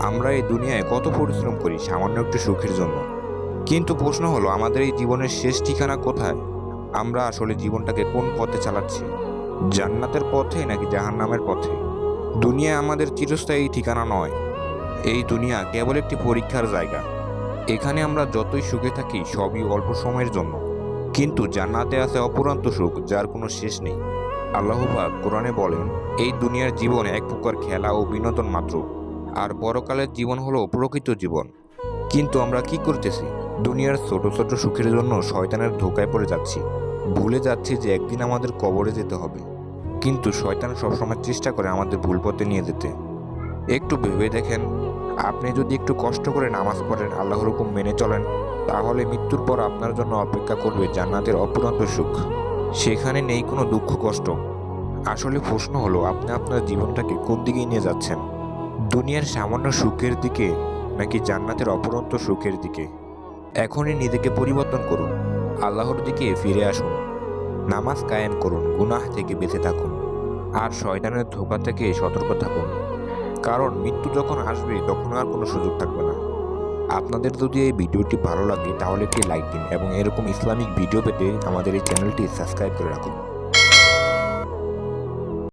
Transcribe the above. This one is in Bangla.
আমরা এই দুনিয়ায় কত পরিশ্রম করি সামান্য একটু সুখের জন্য। কিন্তু প্রশ্ন হলো, আমাদের এই জীবনের শেষ ঠিকানা কোথায়? আমরা আসলে জীবনটাকে কোন পথে চালাচ্ছি? জান্নাতের পথে নাকি জাহান্নামের পথে? দুনিয়া আমাদের চিরস্থায়ী ঠিকানা নয়। এই দুনিয়া কেবল একটি পরীক্ষার জায়গা। এখানে আমরা যতই সুখে থাকি, সবই অল্প সময়ের জন্য। কিন্তু জান্নাতে আছে অপুরান্ত সুখ, যার কোনো শেষ নেই। আল্লাহবাক কোরআনে বলেন, এই দুনিয়ার জীবন এক প্রকার খেলা ও বিনোদন মাত্র। আর পরকালের জীবন হলো প্রকৃত জীবন। কিন্তু আমরা কি করতেছি? দুনিয়ার ছোট ছোট সুখের জন্য শয়তানের ধোকায় পড়ে যাচ্ছি। ভুলে যাচ্ছি যে একদিন আমাদের কবরে যেতে হবে। কিন্তু শয়তান সবসময় চেষ্টা করে আমাদের ভুল পথে নিয়ে যেতে। একটু ভেবে দেখেন, আপনি যদি একটু কষ্ট করে নামাজ পড়েন, আল্লাহর হুকুম মেনে চলেন, তাহলে মৃত্যুর পর আপনার জন্য অপেক্ষা করবে জান্নাতের অপুরন্ত সুখ। সেখানে নেই কোনো দুঃখ কষ্ট। আসলে প্রশ্ন হলো, আপনি আপনার জীবনটাকে কোন দিকে নিয়ে যাচ্ছেন? দুনিয়ার সামান্য সুখের দিকে নাকি জান্নাতের অপরন্ত সুখের দিকে? এখনই নিজেকে পরিবর্তন করুন, আল্লাহর দিকে ফিরে আসুন, নামাজ কায়েম করুন, গুনাহ থেকে বেঁচে থাকুন, আর শয়তানের ধোকা থেকে সতর্ক থাকুন। কারণ মৃত্যু যখন আসবে, তখন আর কোনো সুযোগ থাকবে না। আপনাদের যদি এই ভিডিওটি ভালো লাগে, তাহলে একটি লাইক দিন এবং এরকম ইসলামিক ভিডিও পেতে আমাদের এই চ্যানেলটি সাবস্ক্রাইব করে রাখুন।